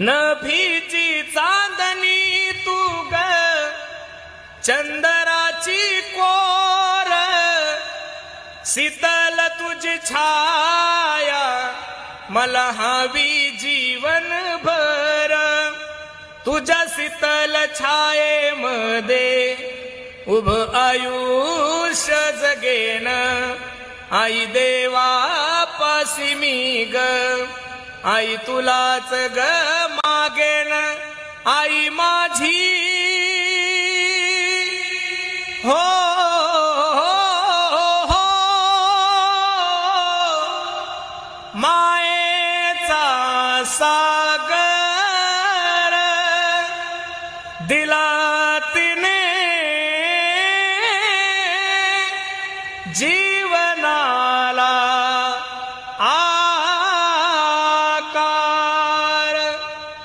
नभीची चांदणी तू ग. चंदराची कोर. शीतल तुझी छाया. मला हवी जीवन भर. तुझ्या शीतल छायेमध्ये उभ आयुष्य जगेन. आई देवा पासी मी ग. आई तुलाच ग. लागेल आई माझी. हो, हो, हो. मायेचा सागर दिला तिने. जीवनाला